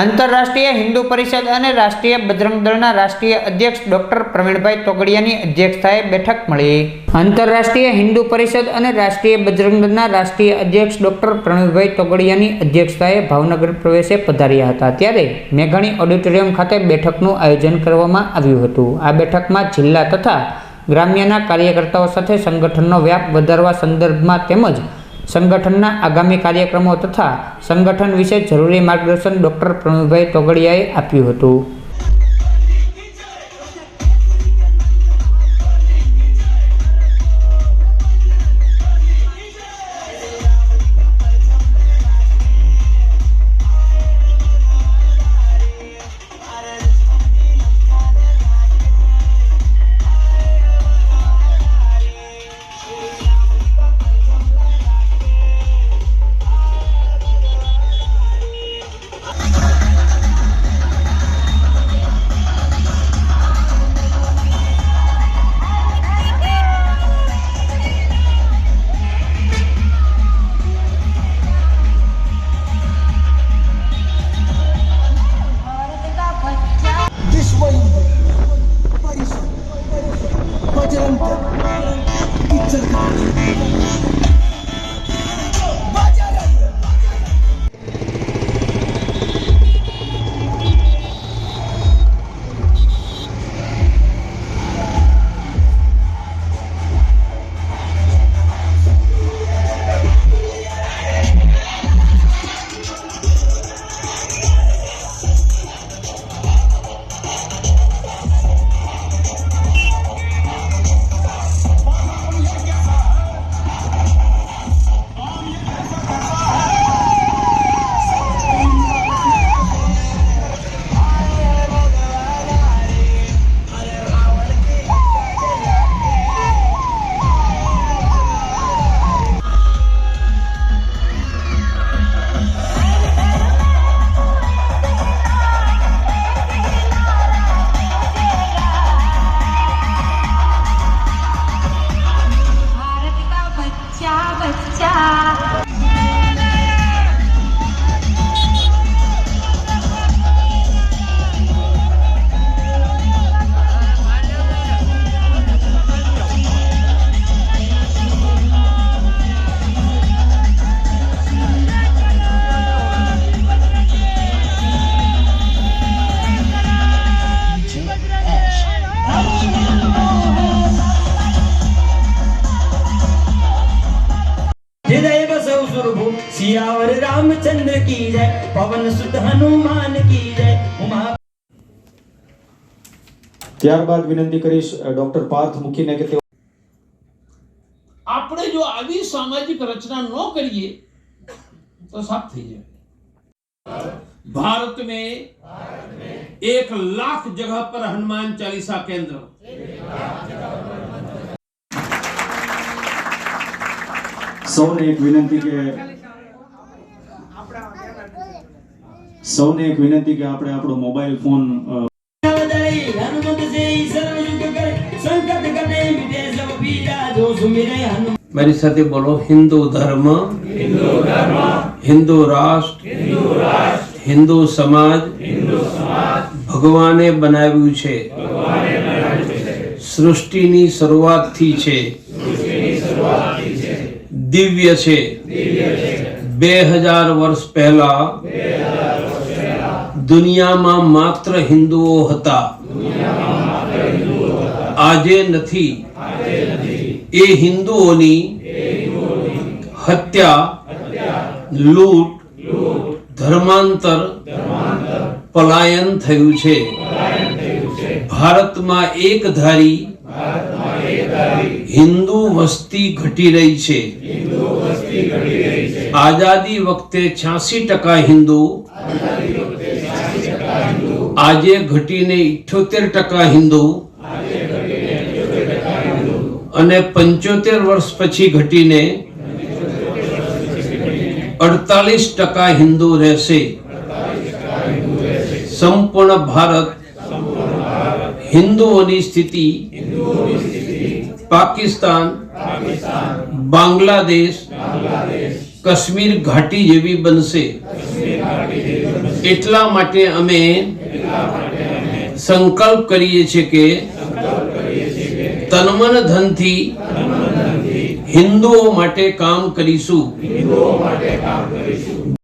આંતરરાષ્ટ્રીય હિન્દુ પરિષદ અને રાષ્ટ્રીય બજરંગ દળના રાષ્ટ્રીય અધ્યક્ષ ડોક્ટર પ્રવીણભાઈ તોગડિયાની અધ્યક્ષતાએ બેઠક મળી. આંતરરાષ્ટ્રીય હિન્દુ પરિષદ અને રાષ્ટ્રીય બજરંગ દળના રાષ્ટ્રીય અધ્યક્ષ ડોક્ટર પ્રવીણભાઈ તોગડિયાની અધ્યક્ષતાએ ભાવનગર પ્રવેશે પધાર્યા હતા. ત્યારે મેઘાણી ઓડિટોરિયમ ખાતે બેઠકનું આયોજન કરવામાં આવ્યું હતું. આ બેઠકમાં જિલ્લા તથા ગ્રામ્યના કાર્યકર્તાઓ સાથે સંગઠનનો વ્યાપ વધારવા સંદર્ભમાં તેમજ સંગઠનના આગામી કાર્યક્રમો તથા સંગઠન વિશે જરૂરી માર્ગદર્શન ડૉક્ટર પ્રવીણભાઈ તોગડિયાએ આપ્યું હતું. सियावर रामचंद्र की जय पवन सुत हनुमान की जय उमा ત્યારબાદ વિનંતી કરીશ ડોક્ટર પાર્થ મૂકીને કે તેઓ આપણે જો આવી સામાજિક રચના ન કરીએ તો સાફ થઈ जाए भारत में एक लाख जगह पर हनुमान चालीसा केंद्र સૌને એક વિનંતી કે સૌને એક વિનંતી કે આપણે આપણો મોબાઈલ ફોન મારી સાથે બોલો હિન્દુ ધર્મ હિન્દુ રાષ્ટ્ર હિન્દુ સમાજ ભગવાને બનાવ્યું છે. સૃષ્ટિની શરૂઆતથી છે. દિવ્ય છે. બે હજાર વર્ષ પહેલા દુનિયામાં માત્ર હિન્દુઓ હતા. આજે નથી. એ હિન્દુઓની હત્યા, લૂંટ, ધર્માંતર, પલાયન થયું છે. ભારતમાં એક ધારી હિન્દુ વસ્તી ઘટી રહી છે. આઝાદી વખતે છ્યાસી ટકા હિન્દુ આજે ઘટીને ઇઠ્યોતેર ટકા હિન્દુ. અને પંચોતેર વર્ષ પછી ઘટીને અડતાલીસ ટકા હિન્દુ રહેશે. સંપૂર્ણ ભારત હિન્દુઓની સ્થિતિ પાકિસ્તાન, બાંગ્લાદેશ, કાશ્મીર ઘાટી જેવી બનશે. એટલા માટે અમે સંકલ્પ કરીએ છીએ કે તનમન ધનથી હિન્દુઓ માટે કામ કરીશું.